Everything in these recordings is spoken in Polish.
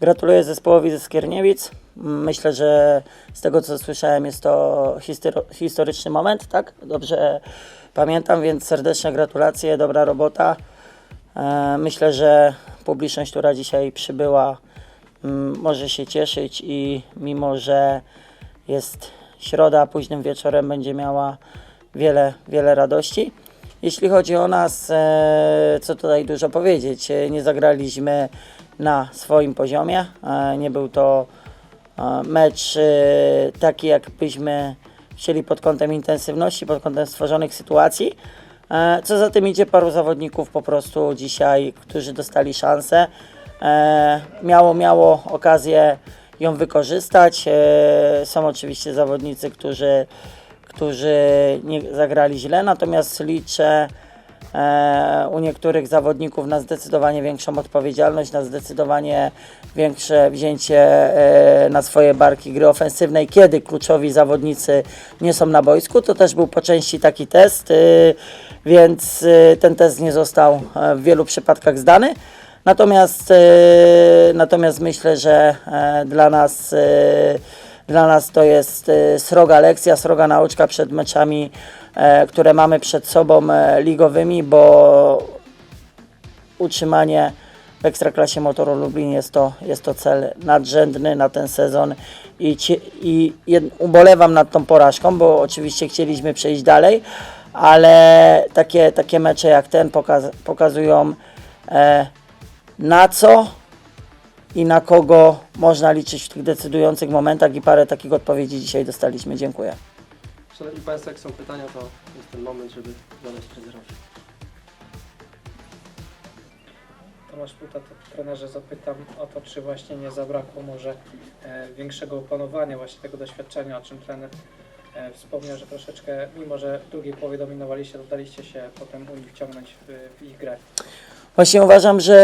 Gratuluję zespołowi ze Skierniewic. Myślę, że z tego co słyszałem jest to historyczny moment, tak? Dobrze pamiętam, więc serdeczne gratulacje, dobra robota. E, Myślę, że publiczność, która dzisiaj przybyła, może się cieszyć i mimo, że jest środa, późnym wieczorem będzie miała wiele, wiele radości. Jeśli chodzi o nas, e, co tutaj dużo powiedzieć, e, nie zagraliśmy na swoim poziomie. E, Nie był to e, mecz e, taki, jak byśmy chcieli pod kątem intensywności, pod kątem stworzonych sytuacji. Co za tym idzie, paru zawodników po prostu dzisiaj, którzy dostali szansę, miało, miało okazję ją wykorzystać. Są oczywiście zawodnicy, którzy, którzy nie zagrali źle, natomiast liczę u niektórych zawodników na zdecydowanie większą odpowiedzialność, na zdecydowanie większe wzięcie e, na swoje barki gry ofensywnej, kiedy kluczowi zawodnicy nie są na boisku. To też był po części taki test, e, więc e, ten test nie został e, w wielu przypadkach zdany. Natomiast, e, natomiast myślę, że e, dla nas, e, dla nas to jest e, sroga lekcja, sroga nauczka przed meczami, e, które mamy przed sobą e, ligowymi, bo utrzymanie w Ekstraklasie Motoru Lublin jest to, jest to cel nadrzędny na ten sezon i, ci, i ubolewam nad tą porażką, bo oczywiście chcieliśmy przejść dalej, ale takie, takie mecze jak ten pokaz, pokazują e, na co i na kogo można liczyć w tych decydujących momentach i parę takich odpowiedzi dzisiaj dostaliśmy. Dziękuję. Szanowni Państwo, jak są pytania, to jest ten moment, żeby zadać trenerowi. Tomasz Puta, to trenerze zapytam o to, czy właśnie nie zabrakło może e, większego opanowania właśnie tego doświadczenia, o czym trener e, wspomniał, że troszeczkę, mimo że w drugiej połowie dominowaliście, to daliście się potem u nich wciągnąć w, w ich grę. Właśnie uważam, że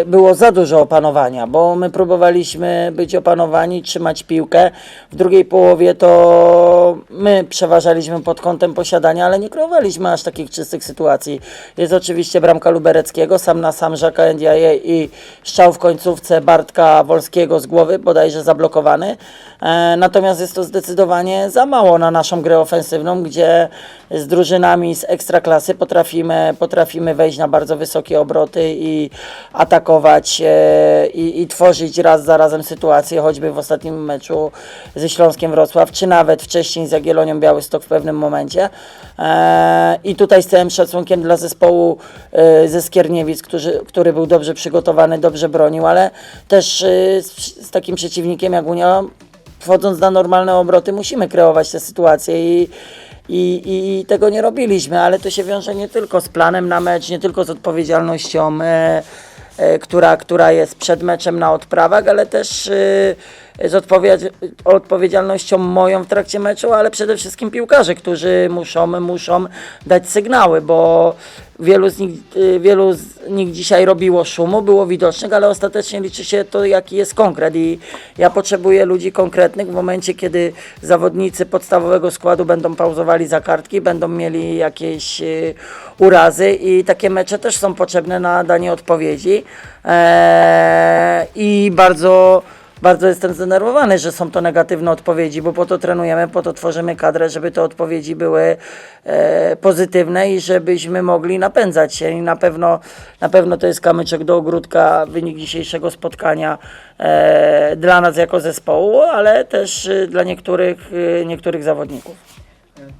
e, było za dużo opanowania, bo my próbowaliśmy być opanowani, trzymać piłkę. W drugiej połowie to my przeważaliśmy pod kątem posiadania, ale nie kreowaliśmy aż takich czystych sytuacji. Jest oczywiście bramka Lubereckiego, sam na sam Żaka Ndiaye i strzał w końcówce Bartka Wolskiego z głowy, bodajże zablokowany. E, Natomiast jest to zdecydowanie za mało na naszą grę ofensywną, gdzie z drużynami z ekstraklasy potrafimy, potrafimy wejść na bardzo wysokie obroty i atakować e, i, i tworzyć raz za razem sytuacje, choćby w ostatnim meczu ze Śląskiem Wrocław, czy nawet wcześniej z Jagiellonią Białystok w pewnym momencie. E, I tutaj z całym szacunkiem dla zespołu e, ze Skierniewic, który, który był dobrze przygotowany, dobrze bronił, ale też e, z, z takim przeciwnikiem jak Unia wchodząc na normalne obroty, musimy kreować te sytuacje i, i, i tego nie robiliśmy, ale to się wiąże nie tylko z planem na mecz, nie tylko z odpowiedzialnością, e, e, która, która jest przed meczem na odprawach, ale też e, z odpowiad- odpowiedzialnością moją w trakcie meczu, ale przede wszystkim piłkarzy, którzy muszą, muszą dać sygnały, bo wielu z nich, y, wielu z nich dzisiaj robiło szumu, było widocznych, ale ostatecznie liczy się to, jaki jest konkret. I ja potrzebuję ludzi konkretnych w momencie, kiedy zawodnicy podstawowego składu będą pauzowali za kartki, będą mieli jakieś y, urazy i takie mecze też są potrzebne na danie odpowiedzi. Eee, i bardzo bardzo jestem zdenerwowany, że są to negatywne odpowiedzi, bo po to trenujemy, po to tworzymy kadrę, żeby te odpowiedzi były e, pozytywne i żebyśmy mogli napędzać się. I na pewno, na pewno to jest kamyczek do ogródka, wynik dzisiejszego spotkania e, dla nas jako zespołu, ale też e, dla niektórych, e, niektórych zawodników.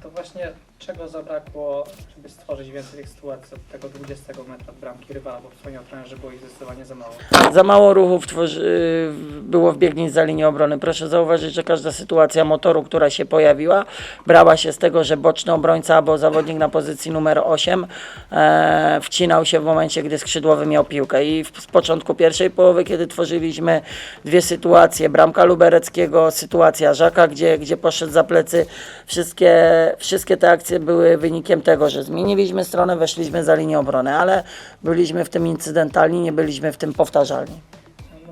To właśnie czego zabrakło, żeby stworzyć więcej tych sytuacji od tego 20 metra bramki rywala, bo wspomniał trener, że było ich zdecydowanie za mało. Za mało ruchów tworzy, było wbiegnięć za linię obrony. Proszę zauważyć, że każda sytuacja motoru, która się pojawiła, brała się z tego, że boczny obrońca albo zawodnik na pozycji numer 8 e, wcinał się w momencie, gdy skrzydłowy miał piłkę. I w, z początku pierwszej połowy, kiedy tworzyliśmy dwie sytuacje, bramka Lubereckiego, sytuacja Żaka, gdzie, gdzie poszedł za plecy, wszystkie, wszystkie te akcje były wynikiem tego, że zmieniliśmy stronę, weszliśmy za linię obrony, ale byliśmy w tym incydentalni, nie byliśmy w tym powtarzalni.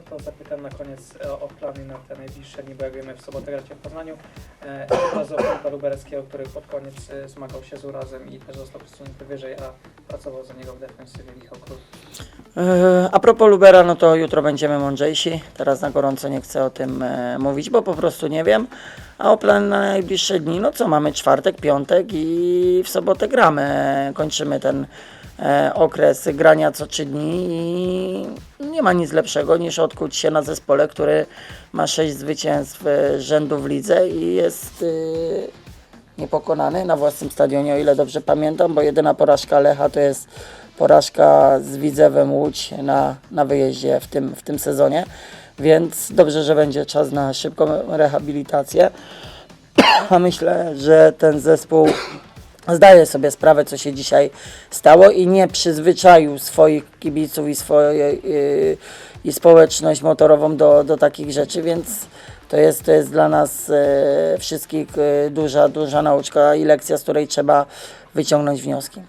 To zapytam na koniec e, o plany na te najbliższe dni, bo jak wiemy w sobotę gracie w Poznaniu. E, Raz o Lubereckiego, który pod koniec e, zmagał się z urazem i też został przesunięty wyżej, a pracował za niego w defensywie Michał. E, A propos Lubera, no to jutro będziemy mądrzejsi. Teraz na gorąco nie chcę o tym e, mówić, bo po prostu nie wiem. A o plan na najbliższe dni, no co mamy? Czwartek, piątek i w sobotę gramy. Kończymy ten okres grania co trzy dni i nie ma nic lepszego niż odkuć się na zespole, który ma sześć zwycięstw e, rzędu w lidze i jest e, niepokonany na własnym stadionie, o ile dobrze pamiętam, bo jedyna porażka Lecha to jest porażka z Widzewem Łódź na, na wyjeździe w tym, w tym sezonie, więc dobrze, że będzie czas na szybką rehabilitację, a myślę, że ten zespół zdaje sobie sprawę, co się dzisiaj stało i nie przyzwyczaił swoich kibiców i, swoje, yy, i społeczność motorową do, do takich rzeczy, więc to jest, to jest dla nas e, wszystkich e, duża, duża nauczka i lekcja, z której trzeba wyciągnąć wnioski.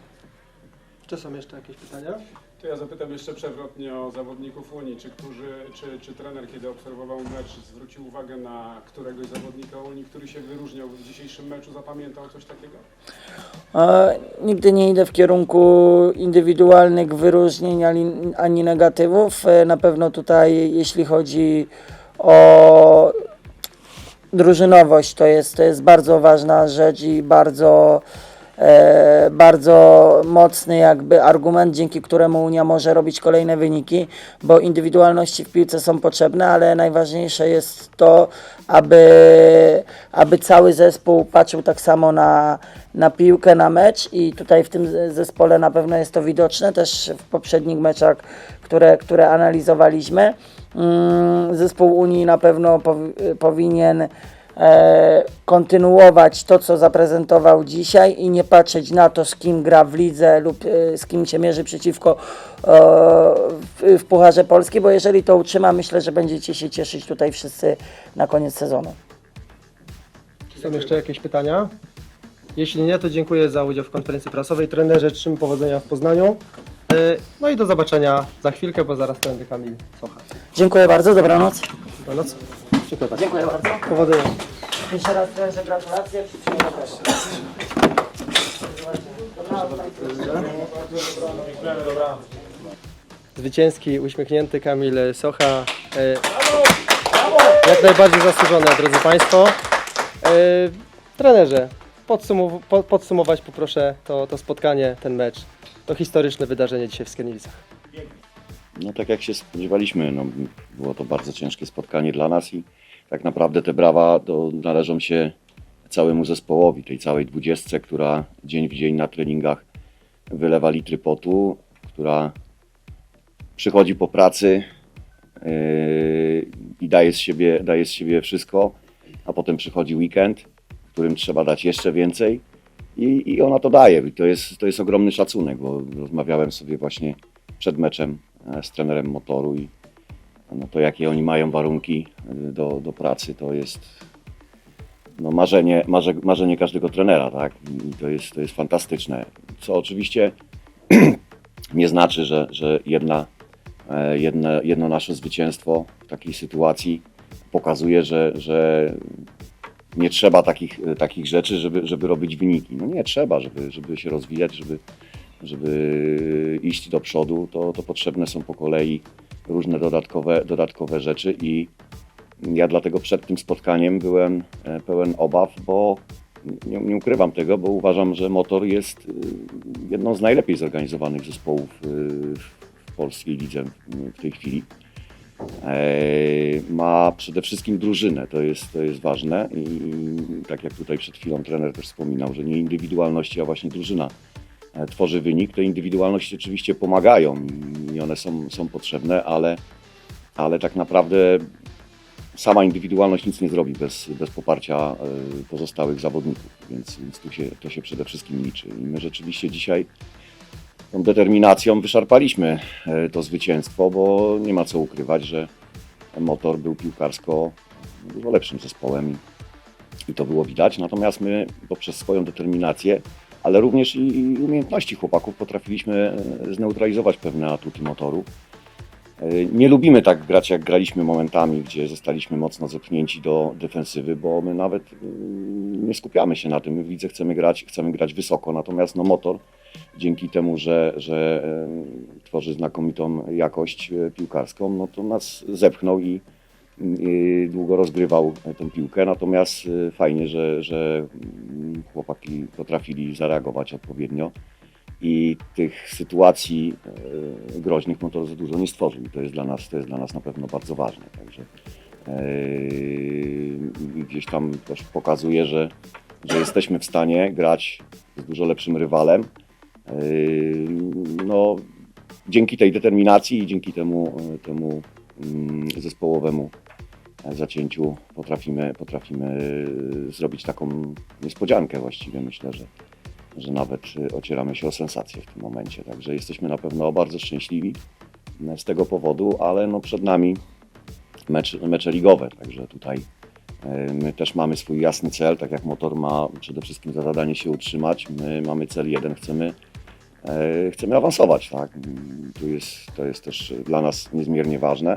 Czy są jeszcze jakieś pytania? To ja zapytam jeszcze przewrotnie o zawodników Unii. Czy, którzy, czy, czy trener, kiedy obserwował mecz, zwrócił uwagę na któregoś zawodnika Unii, który się wyróżniał w dzisiejszym meczu, zapamiętał coś takiego? E, nigdy nie idę w kierunku indywidualnych wyróżnień ani, ani negatywów. E, na pewno tutaj, jeśli chodzi o drużynowość, to jest, to jest bardzo ważna rzecz i bardzo, bardzo mocny jakby argument, dzięki któremu Unia może robić kolejne wyniki, bo indywidualności w piłce są potrzebne, ale najważniejsze jest to, aby, aby cały zespół patrzył tak samo na, na piłkę, na mecz i tutaj w tym zespole na pewno jest to widoczne, też w poprzednich meczach, które, które analizowaliśmy. Mm, Zespół Unii na pewno powi- powinien e, kontynuować to, co zaprezentował dzisiaj i nie patrzeć na to, z kim gra w lidze lub e, z kim się mierzy przeciwko e, w, Pucharze Polski, bo jeżeli to utrzyma, myślę, że będziecie się cieszyć tutaj wszyscy na koniec sezonu. Czy są jeszcze jakieś pytania? Jeśli nie, to dziękuję za udział w konferencji prasowej. Trenerze, życzę powodzenia w Poznaniu. E, No i do zobaczenia za chwilkę, bo zaraz trener Kamil Socha. Dziękuję bardzo, dobranoc. Dobranoc. Dziękuję bardzo. Dziękuję bardzo. Powodzenia. Jeszcze raz trenerze gratulacje. Wszystkiego dobrego. Zwycięski, uśmiechnięty Kamil Socha. E, Jak najbardziej zasłużone, drodzy Państwo. E, Trenerze, podsumow- po- podsumować poproszę to, to spotkanie, ten mecz. To historyczne wydarzenie dzisiaj w Skierniewicach. No tak jak się spodziewaliśmy, no, było to bardzo ciężkie spotkanie dla nas i tak naprawdę te brawa to należą się całemu zespołowi, tej całej dwudziestce, która dzień w dzień na treningach wylewa litry potu, która przychodzi po pracy yy, i daje z, siebie, daje z siebie wszystko, a potem przychodzi weekend, w którym trzeba dać jeszcze więcej i, i ona to daje. I to jest, to jest ogromny szacunek, bo rozmawiałem sobie właśnie przed meczem z trenerem motoru i no to jakie oni mają warunki e, do, do pracy, to jest no marzenie, marze, marzenie każdego trenera, tak? I to jest, to jest fantastyczne. Co oczywiście nie znaczy, że, że jedna, e, jedne, jedno nasze zwycięstwo w takiej sytuacji pokazuje, że, że nie trzeba takich, takich rzeczy, żeby, żeby robić wyniki. No nie trzeba, żeby, żeby się rozwijać, żeby, żeby iść do przodu, to, to potrzebne są po kolei różne dodatkowe, dodatkowe rzeczy i ja dlatego przed tym spotkaniem byłem e, pełen obaw, bo nie, nie ukrywam tego, bo uważam, że motor jest y, jedną z najlepiej zorganizowanych zespołów y, w polskiej lidze w- tej chwili. E, Ma przede wszystkim drużynę, to jest, to jest ważne i tak jak tutaj przed chwilą trener też wspominał, że nie indywidualności, a właśnie drużyna e, tworzy wynik. Te indywidualności oczywiście pomagają i one są, są potrzebne, ale, ale tak naprawdę sama indywidualność nic nie zrobi bez, bez poparcia e, pozostałych zawodników, więc, więc tu się, to się przede wszystkim liczy. I my rzeczywiście dzisiaj tą determinacją wyszarpaliśmy e, to zwycięstwo, bo nie ma co ukrywać, że motor był piłkarsko dużo lepszym zespołem i to było widać. Natomiast my poprzez swoją determinację, ale również i, umiejętności chłopaków potrafiliśmy e, zneutralizować pewne atuty motoru. E, Nie lubimy tak grać, jak graliśmy momentami, gdzie zostaliśmy mocno zepchnięci do defensywy, bo my nawet mm, nie skupiamy się na tym. My widzę, chcemy grać, chcemy grać wysoko, natomiast no, motor dzięki temu, że, że e, tworzy znakomitą jakość e, piłkarską, no to nas zepchnął i długo rozgrywał tę piłkę. Natomiast e, fajnie, że, że mm, chłopaki potrafili zareagować odpowiednio i tych sytuacji e, groźnych no to za dużo nie stworzył. To jest dla nas, to jest dla nas na pewno bardzo ważne. Także e, gdzieś tam też pokazuje, że, że jesteśmy w stanie grać z dużo lepszym rywalem. No, dzięki tej determinacji i dzięki temu, temu mm, zespołowemu zacięciu potrafimy, potrafimy zrobić taką niespodziankę właściwie. Myślę, że że nawet y, ocieramy się o sensację w tym momencie. Także jesteśmy na pewno bardzo szczęśliwi z tego powodu, ale no przed nami mecz, mecze ligowe, także tutaj my też mamy swój jasny cel, tak jak motor ma przede wszystkim za zadanie się utrzymać. My mamy cel jeden, chcemy, e, chcemy awansować. Tak? Tu jest, to jest też dla nas niezmiernie ważne.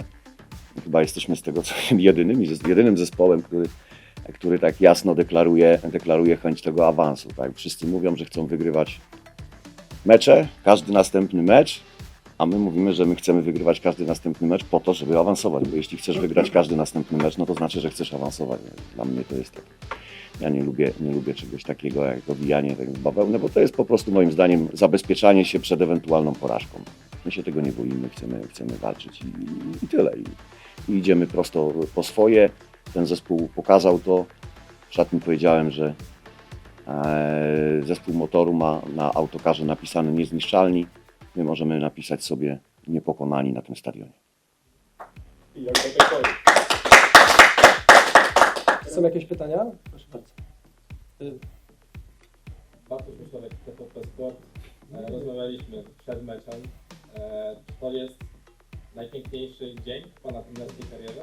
Chyba jesteśmy z tego co wiem jedynymi, jedynym zespołem, który który tak jasno deklaruje, deklaruje chęć tego awansu. Tak? Wszyscy mówią, że chcą wygrywać mecze, każdy następny mecz, a my mówimy, że my chcemy wygrywać każdy następny mecz po to, żeby awansować, bo jeśli chcesz wygrać każdy następny mecz, no to znaczy, że chcesz awansować. Dla mnie to jest tak. Ja nie lubię, nie lubię czegoś takiego jak owijanie tego w bawełnę, bo to jest po prostu moim zdaniem zabezpieczanie się przed ewentualną porażką. My się tego nie boimy, chcemy, chcemy walczyć i, i tyle. I, I idziemy prosto po swoje. Ten zespół pokazał to. W szatni powiedziałem, że e, zespół motoru ma na autokarze napisane niezniszczalni. My możemy napisać sobie niepokonani na tym stadionie. Są jakieś pytania? Proszę bardzo. Bartosz Myślowek, TVP Sport. E, Rozmawialiśmy przed meczem. E, to jest najpiękniejszy dzień w Pana trenerskiej karierze?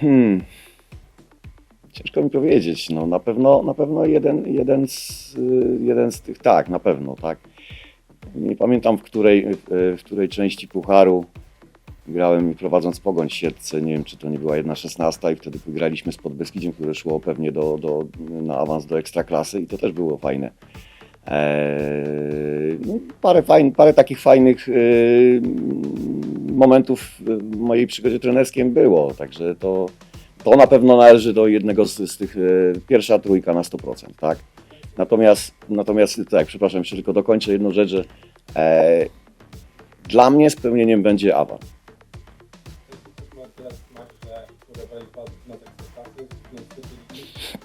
Hmm. Ciężko mi powiedzieć. No, na pewno, na pewno jeden, jeden, z, jeden z tych, tak, na pewno, tak. Nie pamiętam w której, w której części Pucharu grałem prowadząc Pogoń w Siedlce. Nie wiem, czy to nie była jedna szesnasta i wtedy graliśmy z Podbeskidziem, które szło pewnie do, do, na awans do Ekstraklasy i to też było fajne. Eee, parę, fajn, parę takich fajnych yy, momentów w mojej przygodzie trenerskiej było, także to, to na pewno należy do jednego z, z tych, e, pierwsza trójka na 100%, tak? Natomiast, natomiast tak, przepraszam, jeszcze tylko dokończę jedną rzecz, że e, dla mnie spełnieniem będzie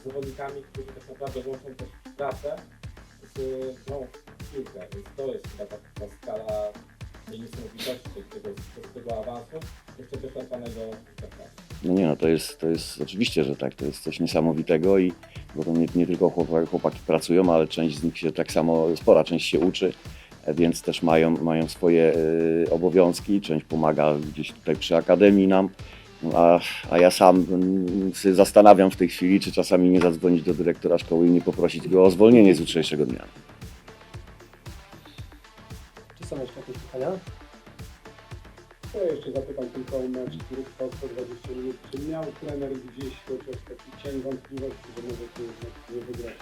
z zawodnikami, którzy tak naprawdę łączą też pracę z no, piłkę, więc to jest chyba ta, ta skala tej niesamowitości tego, tego awansu, jeszcze ekstraklasy. No nie no, to jest, to jest oczywiście, że tak, to jest coś niesamowitego i bo to nie, nie tylko chłopaki, chłopaki pracują, ale część z nich się tak samo, spora część się uczy, więc też mają, mają swoje e, obowiązki, część pomaga gdzieś tutaj przy akademii nam, a, a ja sam się zastanawiam w tej chwili, czy czasami nie zadzwonić do dyrektora szkoły i nie poprosić go o zwolnienie z jutrzejszego dnia. Czy są jeszcze jakieś pytania? Ja jeszcze zapytam tylko o mecz, trwał 120 minut. Czy miał trener gdzieś chociaż taki cień wątpliwości, że może tu nie wygrać?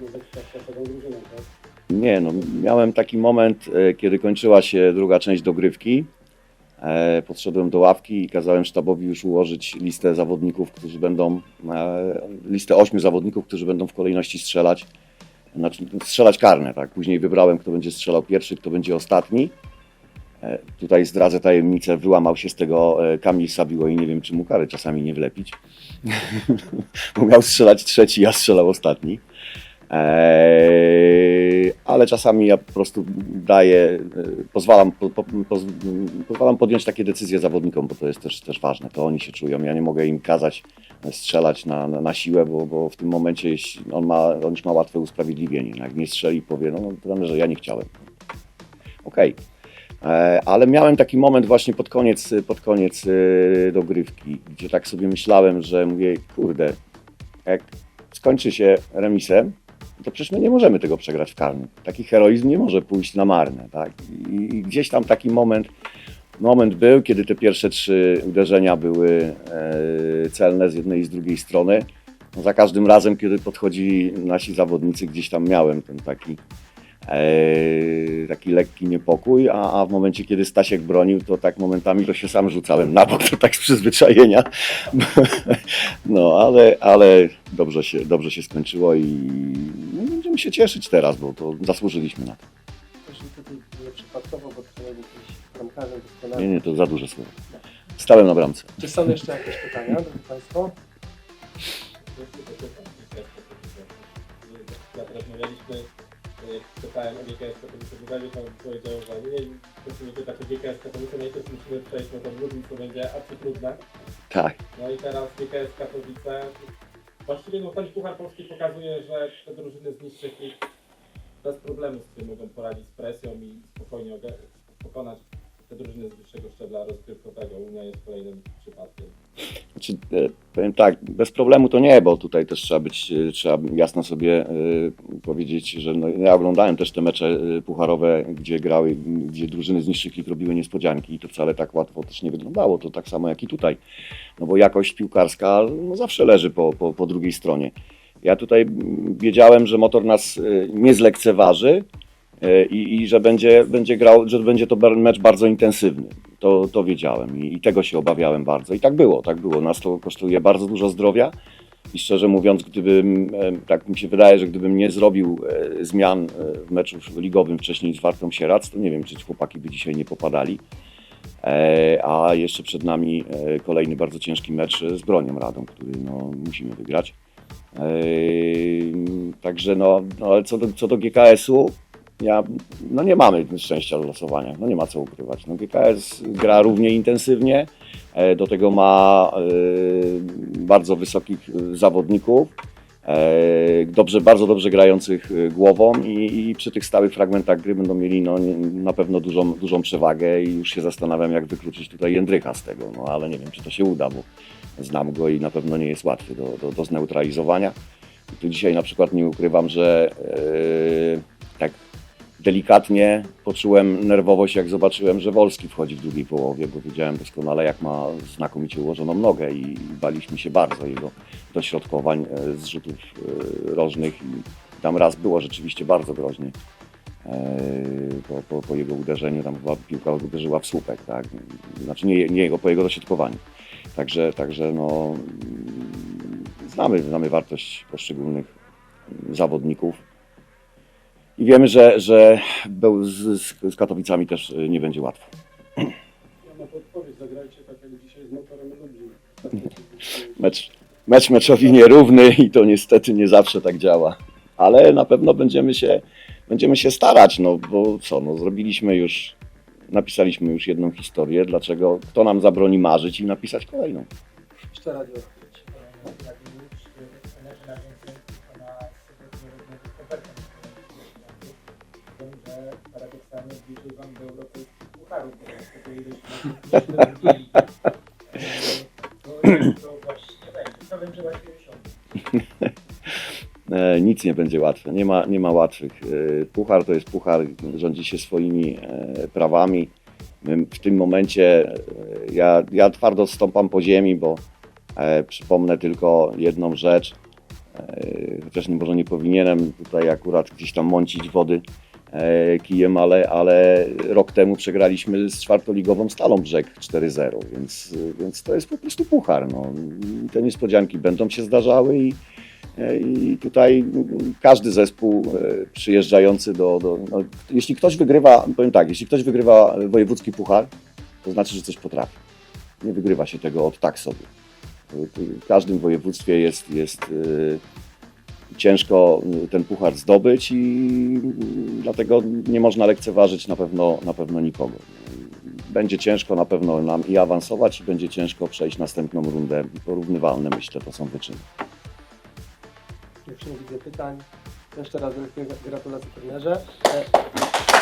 No tak czasową drużyną, tak? Nie, no miałem taki moment, e, kiedy kończyła się druga część dogrywki. E, Podszedłem do ławki i kazałem sztabowi już ułożyć listę zawodników, którzy będą, e, listę ośmiu zawodników, którzy będą w kolejności strzelać, znaczy strzelać karne, tak. Później wybrałem, kto będzie strzelał pierwszy, kto będzie ostatni. E, Tutaj zdradzę tajemnicę, wyłamał się z tego Kamil Sabiło i nie wiem, czy mu kary czasami nie wlepić. Bo miał strzelać trzeci, ja strzelał ostatni. Eee, ale czasami ja po prostu daję, e, pozwalam, po, po, poz, pozwalam podjąć takie decyzje zawodnikom, bo to jest też, też ważne. To oni się czują. Ja nie mogę im kazać strzelać na, na, na siłę, bo, bo w tym momencie on, ma, on już ma łatwe usprawiedliwienie. No Jak nie strzeli, powie, no, no że ja nie chciałem. Okej. E, Ale miałem taki moment właśnie pod koniec, pod koniec e, dogrywki, gdzie tak sobie myślałem, że mówię, kurde, jak skończy się remisem, to przecież my nie możemy tego przegrać w karnym. Taki heroizm nie może pójść na marne. Tak? I, gdzieś tam taki moment, moment był, kiedy te pierwsze trzy uderzenia były e, celne z jednej i z drugiej strony. no, za każdym razem, kiedy podchodzili nasi zawodnicy, gdzieś tam miałem ten taki, e, taki lekki niepokój, a, a w momencie, kiedy Stasiek bronił, to tak momentami to się sam rzucałem na bok, to tak z przyzwyczajenia. No, ale, ale dobrze, się, dobrze się skończyło i będziemy się cieszyć teraz, bo to zasłużyliśmy na to. Też tutaj nieprzypadkowo, bo trener był jakimś bramkarzem Nie, doskonałym. nie, to za duże słowo. Stałem na bramce. Czy są jeszcze jakieś pytania, drodzy Państwo? Jak rozmawialiśmy, jak pytałem o GKS Katowice Wydaje, to powiedział, że nie, nie pytać o GKS Katowice, najpierw musimy przejść na to Lublin, co będzie arcytrudne. Tak. No i teraz GKS Katowice, właściwie no ten Puchar Polski pokazuje, że te drużyny z niższych lig bez problemu z tym mogą poradzić z presją i spokojnie pokonać te drużyny z wyższego szczebla rozgrywkowego. Unia jest kolejnym przypadkiem. Znaczy, powiem tak, bez problemu to nie, bo tutaj też trzeba być, e, trzeba jasno sobie e, powiedzieć, że no, ja oglądałem też te mecze pucharowe, gdzie grały, gdzie drużyny z niższych lig robiły niespodzianki i to wcale tak łatwo też nie wyglądało, to tak samo jak i tutaj. No bo jakość piłkarska no, zawsze leży po, po, po drugiej stronie. Ja tutaj wiedziałem, że motor nas nie zlekceważy, i, i że będzie, będzie grał, że będzie to mecz bardzo intensywny. To, to wiedziałem i, i tego się obawiałem bardzo. I tak było, tak było. Nas to kosztuje bardzo dużo zdrowia i szczerze mówiąc, gdybym, e, tak mi się wydaje, że gdybym nie zrobił e, zmian e, w meczu ligowym wcześniej z Wartą Sierac, to nie wiem, czy chłopaki by dzisiaj nie popadali. A jeszcze przed nami kolejny bardzo ciężki mecz z Bronią Radą, który no, musimy wygrać. Także no, no ale co do, co do GKS-u, ja, no nie mamy szczęścia w losowaniach, no nie ma co ukrywać. No GKS gra równie intensywnie, e, do tego ma e, bardzo wysokich e, zawodników, dobrze, bardzo dobrze grających głową i, i przy tych stałych fragmentach gry będą mieli no, na pewno dużą, dużą przewagę i już się zastanawiam, jak wykluczyć tutaj Jędrycha z tego, no ale nie wiem, czy to się uda, bo znam go i na pewno nie jest łatwy do, do, do zneutralizowania. I tu dzisiaj na przykład nie ukrywam, że e, tak delikatnie poczułem nerwowość, jak zobaczyłem, że Wolski wchodzi w drugiej połowie, bo wiedziałem doskonale, jak ma znakomicie ułożoną nogę i baliśmy się bardzo jego dośrodkowań e, z rzutów e, rożnych i tam raz było rzeczywiście bardzo groźnie. E, Po, po, po jego uderzeniu tam chyba piłka uderzyła w słupek, tak? Znaczy nie, nie jego, po jego dośrodkowaniu. Także, także no, mm, znamy, znamy wartość poszczególnych zawodników. I wiemy, że, że był z, z, z Katowicami też y, nie będzie łatwo. Ja na podpowiedź zagrajcie tak jak dzisiaj z motorem Lublin. Mecz, mecz meczowi nierówny i to niestety nie zawsze tak działa. Ale na pewno będziemy się, będziemy się starać, no bo co, no zrobiliśmy już, napisaliśmy już jedną historię, dlaczego, kto nam zabroni marzyć i napisać kolejną. Jeszcze radio. Paradoksalnie bliżej Wam do europejskich pucharów, bo to, to właśnie będzie. To nic nie będzie łatwe, nie ma, nie ma łatwych. E, puchar to jest puchar, rządzi się swoimi e, prawami. W tym momencie e, ja, ja twardo stąpam po ziemi, bo przypomnę tylko jedną rzecz, chociaż może nie powinienem tutaj akurat gdzieś tam mącić wody kijem, ale, ale rok temu przegraliśmy z czwartoligową Stalą Brzeg 4-0, więc, więc to jest po prostu puchar. No. Te niespodzianki będą się zdarzały i, i tutaj każdy zespół e, przyjeżdżający do. do no, jeśli ktoś wygrywa, powiem tak, jeśli ktoś wygrywa wojewódzki puchar, to znaczy, że coś potrafi. Nie wygrywa się tego od tak sobie. W każdym województwie jest, jest e, ciężko ten puchar zdobyć i dlatego nie można lekceważyć na pewno, na pewno nikogo. Będzie ciężko na pewno nam i awansować, i będzie ciężko przejść następną rundę. Porównywalne myślę, to są wyczyny. Już nie widzę pytań. Jeszcze raz wielkie gratulacje trenerze.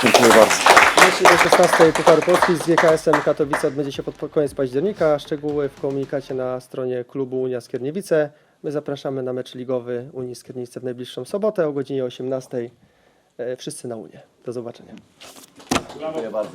Dziękuję bardzo. Mecz do 16 Pucharu Polski z GKS-em Katowice odbędzie się pod koniec października. Szczegóły w komunikacie na stronie klubu Unia Skierniewice. My zapraszamy na mecz ligowy Unii Skierniewice w najbliższą sobotę o godzinie 18. E, Wszyscy na Unię. Do zobaczenia. Dziękuję bardzo.